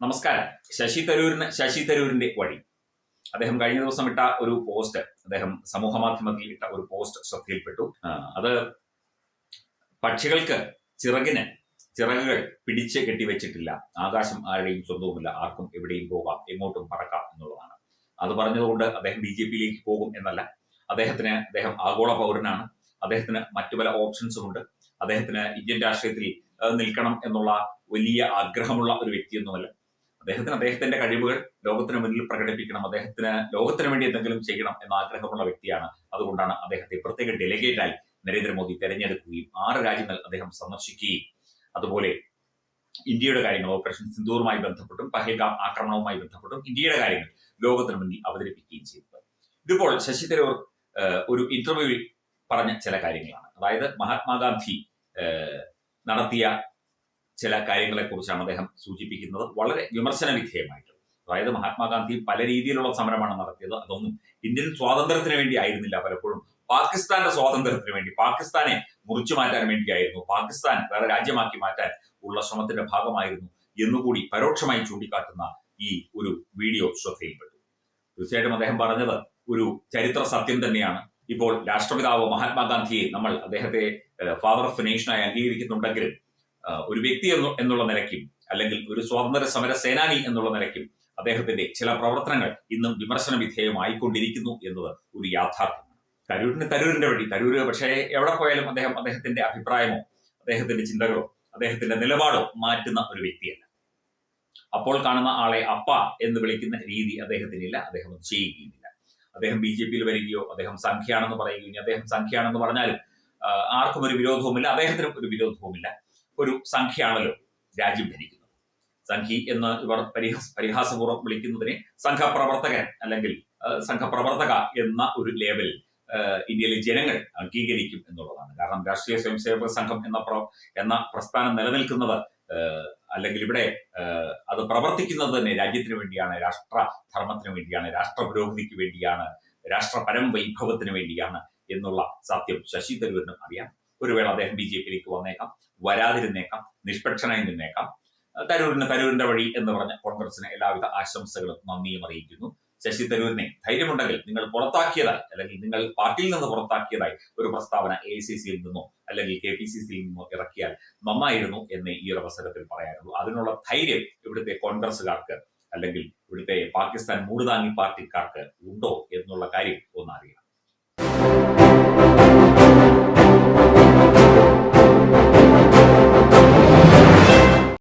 നമസ്കാരം. ശശി തരൂരിന് ശശി തരൂരിന്റെ വഴി. അദ്ദേഹം കഴിഞ്ഞ ദിവസം ഇട്ട ഒരു പോസ്റ്റ് അദ്ദേഹം സമൂഹ മാധ്യമത്തിൽ ഇട്ട ഒരു പോസ്റ്റ് ശ്രദ്ധയിൽപ്പെട്ടു. അത് പക്ഷികൾക്ക് ചിറകിന് ചിറകുകൾ പിടിച്ച് കെട്ടിവെച്ചിട്ടില്ല. ആകാശം ആരുടെയും സ്വന്തവുമില്ല. ആർക്കും എവിടെയും പോകാം എങ്ങോട്ടും പറക്കാം എന്നുള്ളതാണ്. അത് പറഞ്ഞതുകൊണ്ട് അദ്ദേഹം ബി ജെ പിയിലേക്ക് പോകും എന്നല്ല. അദ്ദേഹത്തിന് അദ്ദേഹം ആഗോള പൗരനാണ്. അദ്ദേഹത്തിന് മറ്റു പല ഓപ്ഷൻസും ഉണ്ട്. അദ്ദേഹത്തിന് ഇന്ത്യൻ രാഷ്ട്രീയത്തിൽ നിൽക്കണം എന്നുള്ള വലിയ ആഗ്രഹമുള്ള ഒരു വ്യക്തിയൊന്നുമല്ല അദ്ദേഹത്തിന് അദ്ദേഹത്തിന്റെ കഴിവുകൾ ലോകത്തിന് മുന്നിൽ പ്രകടിപ്പിക്കണം. അദ്ദേഹത്തിന് ലോകത്തിന് വേണ്ടി എന്തെങ്കിലും ചെയ്യണം എന്ന ആഗ്രഹമുള്ള വ്യക്തിയാണ്. അതുകൊണ്ടാണ് അദ്ദേഹത്തെ പ്രത്യേക ഡെലിഗേറ്റായി നരേന്ദ്രമോദി തെരഞ്ഞെടുക്കുകയും ആറ് രാജ്യങ്ങൾ അദ്ദേഹം സന്ദർശിക്കുകയും. അതുപോലെ ഇന്ത്യയുടെ കാര്യങ്ങൾ ഓപ്പറേഷൻ സിന്ദൂറുമായി ബന്ധപ്പെട്ടും പഹൽഗാം ആക്രമണവുമായി ബന്ധപ്പെട്ടും ഇന്ത്യയുടെ കാര്യങ്ങൾ ലോകത്തിന് മുന്നിൽ അവതരിപ്പിക്കുകയും ചെയ്തത്. ഇതിപ്പോൾ ശശി തരൂർ ഒരു ഇന്റർവ്യൂവിൽ പറഞ്ഞ ചില കാര്യങ്ങളാണ്. അതായത് മഹാത്മാഗാന്ധി നടത്തിയ ചില കാര്യങ്ങളെ കുറിച്ചാണ് അദ്ദേഹം സൂചിപ്പിക്കുന്നത്. വളരെ വിമർശന വിധേയമായിട്ട് അതായത് മഹാത്മാഗാന്ധി പല രീതിയിലുള്ള സമരമാണ് നടത്തിയത്. അതൊന്നും ഇന്ത്യൻ സ്വാതന്ത്ര്യത്തിന് വേണ്ടി ആയിരുന്നില്ല പലപ്പോഴും. പാകിസ്ഥാന്റെ സ്വാതന്ത്ര്യത്തിന് വേണ്ടി പാകിസ്ഥാനെ മുറിച്ചു മാറ്റാൻ വേണ്ടിയായിരുന്നു. പാകിസ്ഥാൻ വേറെ രാജ്യമാക്കി മാറ്റാൻ ഉള്ള ശ്രമത്തിന്റെ ഭാഗമായിരുന്നു എന്നുകൂടി പരോക്ഷമായി ചൂണ്ടിക്കാട്ടുന്ന ഈ ഒരു വീഡിയോ ശ്രദ്ധയിൽപ്പെട്ടു. തീർച്ചയായിട്ടും അദ്ദേഹം പറഞ്ഞത് ഒരു ചരിത്ര സത്യം തന്നെയാണ്. ഇപ്പോൾ രാഷ്ട്രപിതാവ് മഹാത്മാഗാന്ധിയെ നമ്മൾ അദ്ദേഹത്തെ ഫാദർ ഓഫ് നേഷനായി അംഗീകരിക്കുന്നുണ്ടെങ്കിലും ഒരു വ്യക്തി എന്നുള്ള നിലയ്ക്കും അല്ലെങ്കിൽ ഒരു സ്വാതന്ത്ര്യ സമര സേനാനി എന്നുള്ള നിലയ്ക്കും അദ്ദേഹത്തിന്റെ ചില പ്രവർത്തനങ്ങൾ ഇന്നും വിമർശന വിധേയമായിക്കൊണ്ടിരിക്കുന്നു എന്നത് ഒരു യാഥാർത്ഥ്യമാണ്. തരൂരിന് തരൂരിന്റെ വഴി തരൂര് പക്ഷേ എവിടെ പോയാലും അദ്ദേഹം അദ്ദേഹത്തിന്റെ അഭിപ്രായമോ അദ്ദേഹത്തിന്റെ ചിന്തകളോ അദ്ദേഹത്തിന്റെ നിലപാടോ മാറ്റുന്ന ഒരു വ്യക്തിയല്ല. അപ്പോൾ കാണുന്ന ആളെ അപ്പ എന്ന് വിളിക്കുന്ന രീതി അദ്ദേഹത്തിനില്ല അദ്ദേഹം ചെയ്യുകയുമില്ല. അദ്ദേഹം ബി ജെ പിയിൽ വരികയോ അദ്ദേഹം സംഖ്യയാണെന്ന് പറയുകയോ അദ്ദേഹം സംഖ്യയാണെന്ന് പറഞ്ഞാലും ആർക്കും ഒരു വിരോധവുമില്ല അദ്ദേഹത്തിനും ഒരു വിരോധവുമില്ല. ഒരു സംഖ്യയാണല്ലോ രാജ്യം ഭരിക്കുന്നത്. സംഖി എന്ന് ഇവർ പരിഹാസ പരിഹാസപൂർവം വിളിക്കുന്നതിനെ സംഘപ്രവർത്തകൻ അല്ലെങ്കിൽ സംഘപ്രവർത്തക എന്ന ഒരു ലേബൽ ഇന്ത്യയിലെ ജനങ്ങൾ അംഗീകരിക്കും എന്നുള്ളതാണ്. കാരണം രാഷ്ട്രീയ സ്വയംസേവക സംഘം എന്ന പ്ര എന്ന പ്രസ്ഥാനം നിലനിൽക്കുന്നത് അല്ലെങ്കിൽ ഇവിടെ അത് പ്രവർത്തിക്കുന്നത് തന്നെ രാജ്യത്തിന് വേണ്ടിയാണ് രാഷ്ട്രധർമ്മത്തിന് വേണ്ടിയാണ് രാഷ്ട്ര പുരോഗതിക്ക് വേണ്ടിയാണ് രാഷ്ട്രപരം വൈഭവത്തിന് വേണ്ടിയാണ് എന്നുള്ള സത്യം ശശി തരൂരിനും അറിയാം. ഒരു വേള അദ്ദേഹം ബി ജെ പിയിലേക്ക് വന്നേക്കാം. വരാതിരുന്നേക്കാം. നിഷ്പക്ഷനായി നിന്നേക്കാം. തരൂരിന് തരൂരിന്റെ വഴി എന്ന് പറഞ്ഞ കോൺഗ്രസിന് എല്ലാവിധ ആശംസകളും നന്ദിയും അറിയിക്കുന്നു. ശശി തരൂരിനെ ധൈര്യമുണ്ടെങ്കിൽ നിങ്ങൾ പുറത്താക്കിയതായി അല്ലെങ്കിൽ നിങ്ങൾ പാർട്ടിയിൽ നിന്ന് പുറത്താക്കിയതായി ഒരു പ്രസ്താവന എ സി സിയിൽ നിന്നോ അല്ലെങ്കിൽ കെ പി സി സിയിൽ നിന്നോ ഇറക്കിയാൽ നന്നായിരുന്നു എന്ന് ഈ ഒരു അവസരത്തിൽ പറയാനുള്ളൂ. അതിനുള്ള ധൈര്യം ഇവിടുത്തെ കോൺഗ്രസുകാർക്ക് അല്ലെങ്കിൽ ഇവിടുത്തെ പാകിസ്ഥാൻ മൂടുതാങ്ങി പാർട്ടിക്കാർക്ക് ഉണ്ടോ എന്നുള്ള കാര്യം ഒന്നറിയണം.